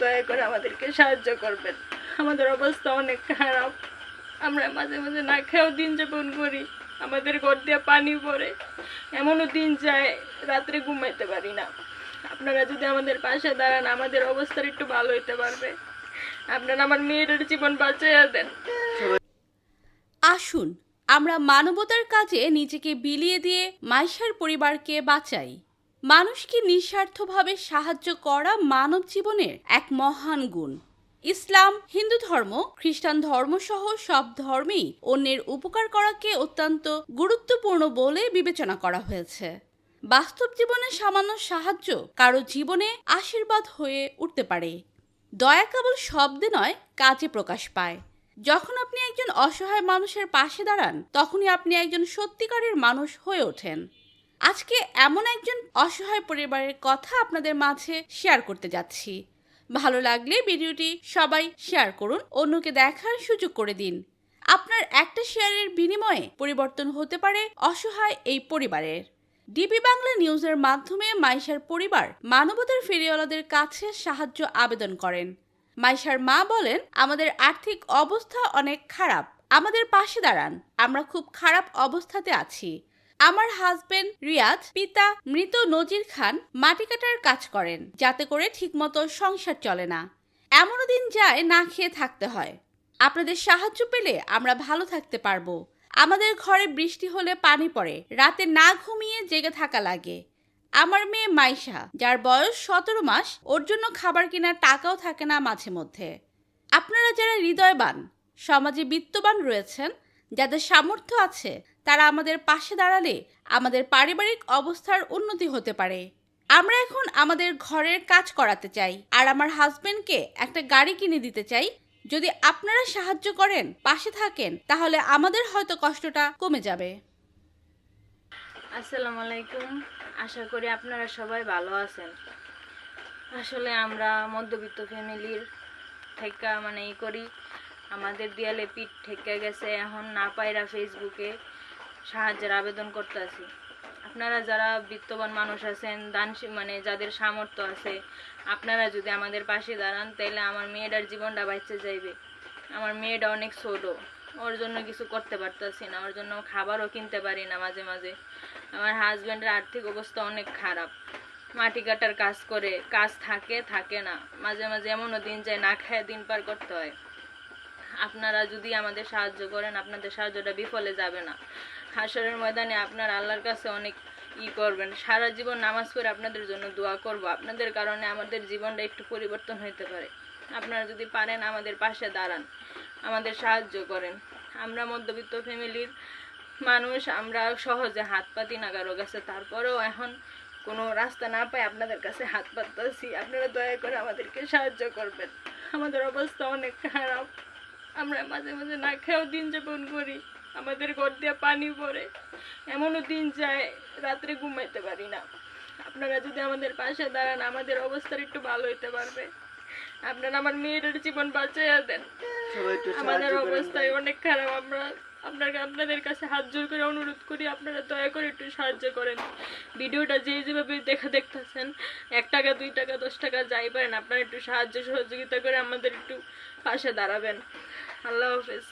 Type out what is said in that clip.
দয়া করে আমাদেরকে সাহায্য করবেন। আমাদের অবস্থা অনেক খারাপ। আমরা মাঝে মাঝে না খেয়েও দিন যাপন করি। আমাদের ঘর দিয়ে পানি পড়ে। এমনও দিন যায়, রাত্রে ঘুমাইতে পারি না। আপনারা যদি আমাদের পাশে দাঁড়ান, আমাদের অবস্থার একটু ভালো হইতে পারবে। আপনারা আমার মেয়েটার জীবন বাঁচাইয়া দেন। আসুন, আমরা মানবতার কাজে নিজেকে বিলিয়ে দিয়ে মাইশার পরিবারকে বাঁচাই। মানুষকে নিঃস্বার্থভাবে সাহায্য করা মানব জীবনের এক মহান গুণ। ইসলাম, হিন্দু ধর্ম, খ্রিস্টান ধর্ম সহ সব ধর্মেই অন্যের উপকার করাকে অত্যন্ত গুরুত্বপূর্ণ বলে বিবেচনা করা হয়েছে। বাস্তব জীবনে সামান্য সাহায্য কারও জীবনে আশীর্বাদ হয়ে উঠতে পারে। দয়া কেবল শব্দে নয়, কাজে প্রকাশ পায়। যখন আপনি একজন অসহায় মানুষের পাশে দাঁড়ান, তখনই আপনি একজন সত্যিকারের মানুষ হয়ে ওঠেন। আজকে এমন একজন অসহায় পরিবারের কথা আপনাদের মাঝে শেয়ার করতে যাচ্ছি। ভালো লাগলে ভিডিওটি সবাই শেয়ার করুন, অন্যকে দেখার সুযোগ করে দিন। আপনার একটা শেয়ারের বিনিময়ে পরিবর্তন হতে পারে অসহায় এই পরিবারের। ডিবি বাংলা নিউজের মাধ্যমে মাইশার পরিবার মানবতার ফেরিওয়ালাদের কাছে সাহায্য আবেদন করেন। মাইশার মা বলেন, আমাদের আর্থিক অবস্থা অনেক খারাপ। আমাদের পাশে দাঁড়ান। আমরা খুব খারাপ অবস্থাতে আছি। আমার হাজবেন্ড রিয়াজ পিতা মৃত নজির খান মাটি কাটার কাজ করেন, যাতে করে ঠিকমতো সংসার চলে না। এমনও দিন যায় না খেয়ে থাকতে হয়। আপনাদের সাহায্য পেলে আমরা ভালো থাকতে পারব। আমাদের ঘরে বৃষ্টি হলে পানি পড়ে, রাতে না ঘুমিয়ে জেগে থাকা লাগে। আমার মেয়ে মাইশা, যার বয়স সতেরো মাস, ওর জন্য খাবার কেনার টাকাও থাকে না মাঝে মধ্যে। আপনারা যারা হৃদয়বান, সমাজে বিত্তবান রয়েছেন, যাদের সামর্থ্য আছে তারা আমাদের পাশে দাঁড়ালে আমাদের পারিবারিক অবস্থার উন্নতি হতে পারে। আমরা এখন আমাদের ঘরের কাজ করাতে চাই আর আমার হাজবেন্ডকে একটা গাড়ি কিনে দিতে চাই। যদি আপনারা সাহায্য করেন, পাশে থাকেন, তাহলে আমাদের হয়তো কষ্টটা কমে যাবে। আসসালামু আলাইকুম। আশা করি আপনারা সবাই ভালো আছেন। আসলে আমরা মধ্যবিত্ত ফ্যামিলির থেকে মানে ই করি। আমাদের দেয়ালে পিঠ ঠেকে গেছে, এখন না পাইরা ফেসবুকে সাহায্যের আবেদন করতেছি। আপনারা যারা বিত্তবান মানুষ আছেন দান মানে যাদের সামর্থ্য আছে, আপনারা যদি আমাদের পাশে দাঁড়ান তাহলে আমার মেয়েটার জীবনটা বাঁচতে যাইবে। আমার মেয়েটা অনেক ছোট, ওর জন্য কিছু করতে পারতেছি না, ওর জন্য খাবারও কিনতে পারি না মাঝে মাঝে। আমার হাজব্যান্ডের আর্থিক অবস্থা অনেক খারাপ। মাটি কাটার কাজ করে, কাজ থাকে থাকে না। মাঝে মাঝে এমনও দিন যায়, না খায়, দিন পার করতে হয়। আপনারা যদি আমাদের সাহায্য করেন, আপনাদের সাহায্যটা বিফলে যাবে না। হাসরের ময়দানে আপনার আল্লাহর কাছে অনেক ই করবেন। সারা জীবন নামাজ পড়ে আপনাদের জন্য দোয়া করব। আপনাদের কারণে আমাদের জীবনটা একটু পরিবর্তন হতে পারে। আপনারা যদি পারেন আমাদের পাশে দাঁড়ান, আমাদের সাহায্য করেন। আমরা মধ্যবিত্ত ফ্যামিলির মানুষ, আমরা সহজে হাত পাতি না কারও কাছে তারপরেও এখন কোনো রাস্তা না পাই আপনাদের কাছে হাত পাততেছি আপনারা দয়া করে আমাদেরকে সাহায্য করবেন। আমাদের অবস্থা অনেক খারাপ। আমরা মাঝে মাঝে না খেয়েও দিন যাপন করি। আমাদের ঘর দিয়ে পানি পড়ে। এমনও দিন যায় রাত্রে ঘুমাইতে পারি না। আপনারা যদি আমাদের পাশে দাঁড়ান আমাদের অবস্থার একটু ভালো হইতে পারবে। আপনারা আমার মেয়েটার জীবন বাঁচাইয়া দেন। আমাদের অবস্থায় অনেক খারাপ। আমরা আপনাকে আপনাদের কাছে হাত জোর করে অনুরোধ করি আপনারা দয়া করে একটু সাহায্য করেন। ভিডিওটা যে যেভাবে দেখা দেখতেছেন এক টাকা দুই টাকা দশ টাকা যাই পারেন আপনারা একটু সাহায্য সহযোগিতা করে আমাদের একটু পাশে দাঁড়াবেন। আল্লাহ হাফেজ।